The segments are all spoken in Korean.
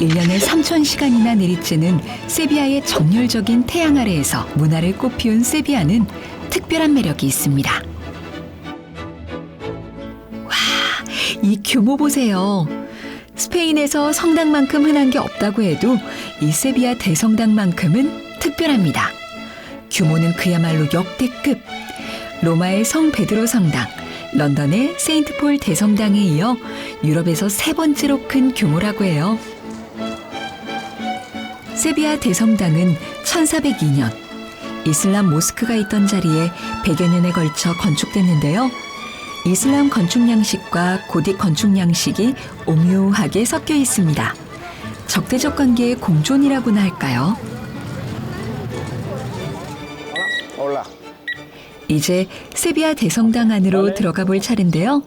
일년에 3천 시간이나 내리쬐는 세비야의 정열적인 태양 아래에서 문화를 꽃피운 세비야는 특별한 매력이 있습니다. 와, 이 규모 보세요. 스페인에서 성당만큼 흔한 게 없다고 해도 이 세비야 대성당만큼은 특별합니다. 규모는 그야말로 역대급. 로마의 성 베드로 성당, 런던의 세인트 폴 대성당에 이어 유럽에서 세 번째로 큰 규모라고 해요. 세비야 대성당은 1402년 이슬람 모스크가 있던 자리에 100여 년에 걸쳐 건축됐는데요. 이슬람 건축 양식과 고딕 건축 양식이 오묘하게 섞여 있습니다. 적대적 관계의 공존이라고나 할까요? 이제 세비야 대성당 안으로 들어가 볼 차례인데요.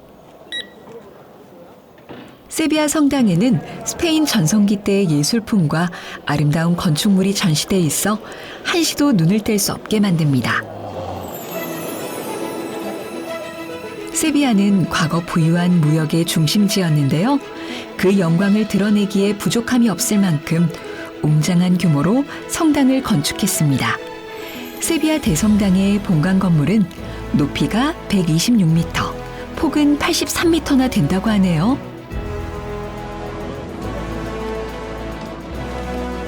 세비야 성당에는 스페인 전성기 때의 예술품과 아름다운 건축물이 전시돼 있어 한시도 눈을 뗄 수 없게 만듭니다. 세비야는 과거 부유한 무역의 중심지였는데요. 그 영광을 드러내기에 부족함이 없을 만큼 웅장한 규모로 성당을 건축했습니다. 세비야 대성당의 본관 건물은 높이가 126m, 폭은 83m나 된다고 하네요.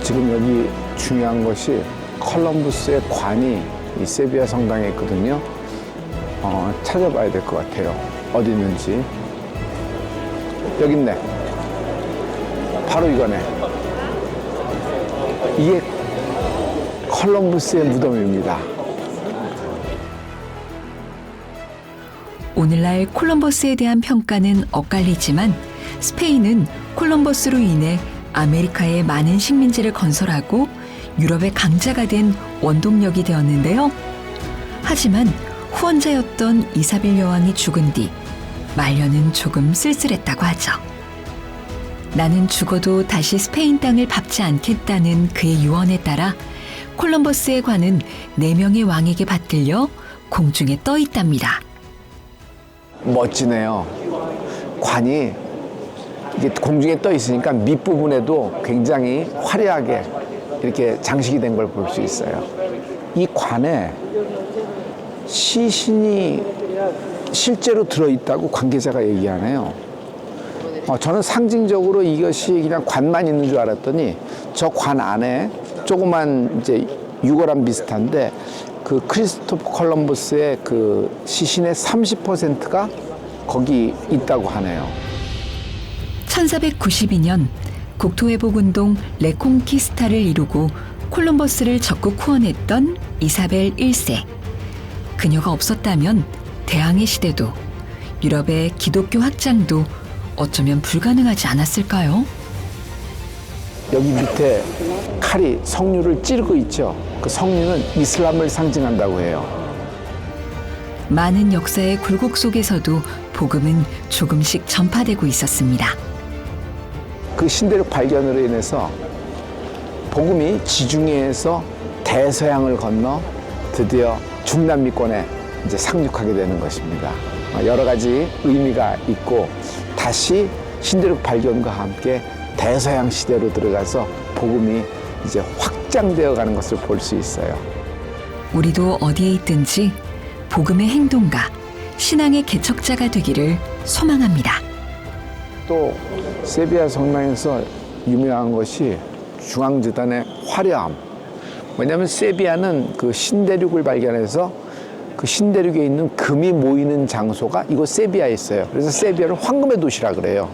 지금 여기 중요한 것이 컬럼부스의 관이 이 세비야 성당에 있거든요. 어, 찾아봐야 될 것 같아요. 어디 있는지. 여기 있네. 바로 이거네. 이게 컬럼부스의 무덤입니다. 오늘날 콜럼버스에 대한 평가는 엇갈리지만 스페인은 콜럼버스로 인해 아메리카에 많은 식민지를 건설하고 유럽의 강자가 된 원동력이 되었는데요. 하지만 후원자였던 이사벨 여왕이 죽은 뒤 말년은 조금 쓸쓸했다고 하죠. 나는 죽어도 다시 스페인 땅을 밟지 않겠다는 그의 유언에 따라 콜럼버스의 관은 네 명의 왕에게 받들려 공중에 떠 있답니다. 멋지네요. 관이 이게 공중에 떠 있으니까 밑부분에도 굉장히 화려하게 이렇게 장식이 된 걸 볼 수 있어요. 이 관에 시신이 실제로 들어있다고 관계자가 얘기하네요. 어, 저는 상징적으로 이것이 그냥 관만 있는 줄 알았더니 저 관 안에 조그만 이제 유골함 비슷한데 그 크리스토퍼 컬럼버스의 그 시신의 30%가 거기 있다고 하네요. 1492년 국토회복운동 레콩키스타를 이루고 콜럼버스를 적극 후원했던 이사벨 1세. 그녀가 없었다면 대항해 시대도 유럽의 기독교 확장도 어쩌면 불가능하지 않았을까요? 여기 밑에 칼이 석류를 찌르고 있죠. 그 석류는 이슬람을 상징한다고 해요. 많은 역사의 굴곡 속에서도 복음은 조금씩 전파되고 있었습니다. 그 신대륙 발견으로 인해서 복음이 지중해에서 대서양을 건너 드디어 중남미권에 이제 상륙하게 되는 것입니다. 어, 여러 가지 의미가 있고 다시 신대륙 발견과 함께 대서양 시대로 들어가서 복음이 이제 확장되어 가는 것을 볼 수 있어요. 우리도 어디에 있든지 복음의 행동가, 신앙의 개척자가 되기를 소망합니다. 또 세비야 성당에서 유명한 것이 중앙재단의 화려함. 왜냐하면 세비야는 그 신대륙을 발견해서 그 신대륙에 있는 금이 모이는 장소가 이곳 세비야에 있어요. 그래서 세비야를 황금의 도시라 그래요.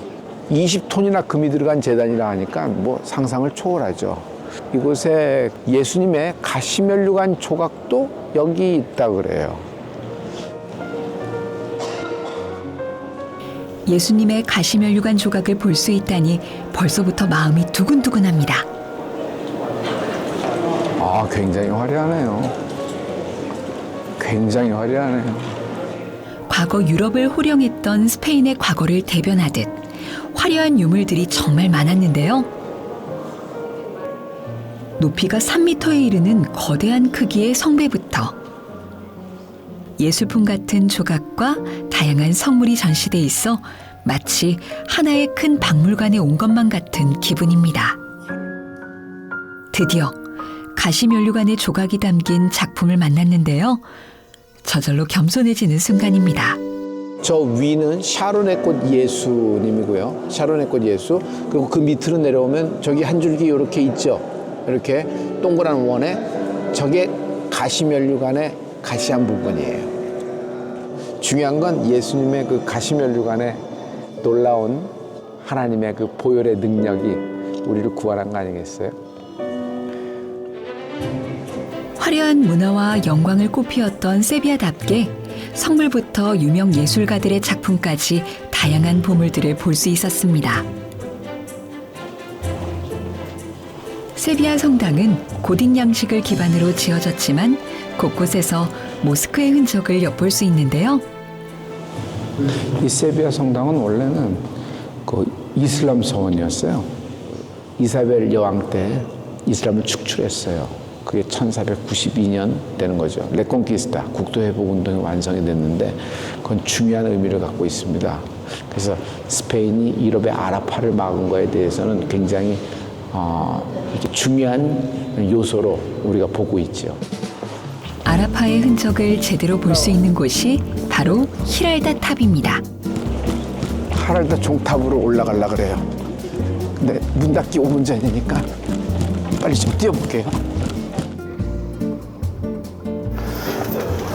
20톤이나 금이 들어간 재단이라 하니까 뭐 상상을 초월하죠. 이곳에 예수님의 가시면류관 조각도 여기 있다 그래요. 예수님의 가시면류관 조각을 볼 수 있다니 벌써부터 마음이 두근두근합니다. 아, 굉장히 화려하네요. 굉장히 화려하네요. 과거 유럽을 호령했던 스페인의 과거를 대변하듯 화려한 유물들이 정말 많았는데요. 높이가 3미터에 이르는 거대한 크기의 성배부터 예술품 같은 조각과 다양한 성물이 전시돼 있어 마치 하나의 큰 박물관에 온 것만 같은 기분입니다. 드디어 가시면류관의 조각이 담긴 작품을 만났는데요. 저절로 겸손해지는 순간입니다. 저 위는 샤론의 꽃 예수님이고요. 샤론의 꽃 예수. 그리고 그 밑으로 내려오면 저기 한 줄기 이렇게 있죠. 이렇게 동그란 원에 저게 가시면류관의 가시한 부분이에요. 중요한 건 예수님의 그 가시면류관의 놀라운 하나님의 그 보혈의 능력이 우리를 구원한 거 아니겠어요? 화려한 문화와 영광을 꽃피웠던 세비야답게 성물부터 유명 예술가들의 작품까지 다양한 보물들을 볼 수 있었습니다. 세비야 성당은 고딕 양식을 기반으로 지어졌지만 곳곳에서 모스크의 흔적을 엿볼 수 있는데요. 이 세비야 성당은 원래는 그 이슬람 서원이었어요. 이사벨 여왕 때 이슬람을 축출했어요. 그게 1492년 되는 거죠. 레콘키스타 국도 회복 운동이 완성이 됐는데 그건 중요한 의미를 갖고 있습니다. 그래서 스페인이 유럽의 아랍화를 막은 거에 대해서는 굉장히 어, 이렇게 중요한 요소로 우리가 보고 있죠. 아라파의 흔적을 제대로 볼 수 있는 곳이 바로 히랄다 탑입니다. 하랄다 종탑으로 올라가려 그래요. 근데 문 닫기 5분 전이니까 빨리 좀 뛰어볼게요.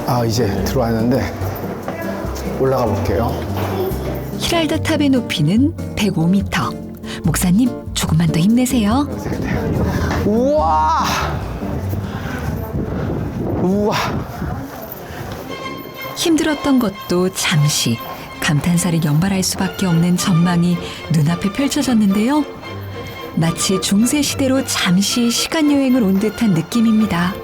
아 이제 들어왔는데 올라가 볼게요. 히랄다 탑의 높이는 105m. 목사님, 조금만 더 힘내세요. 우와! 우와! 힘들었던 것도 잠시 감탄사를 연발할 수밖에 없는 전망이 눈앞에 펼쳐졌는데요. 마치 중세 시대로 잠시 시간 여행을 온 듯한 느낌입니다.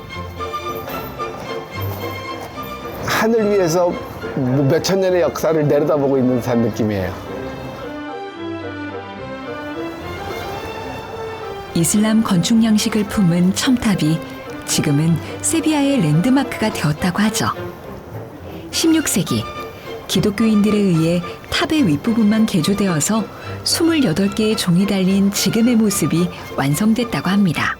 하늘 위에서 뭐 몇천 년의 역사를 내려다보고 있는 듯한 느낌이에요. 이슬람 건축 양식을 품은 첨탑이 지금은 세비야의 랜드마크가 되었다고 하죠. 16세기 기독교인들에 의해 탑의 윗부분만 개조되어서 28개의 종이 달린 지금의 모습이 완성됐다고 합니다.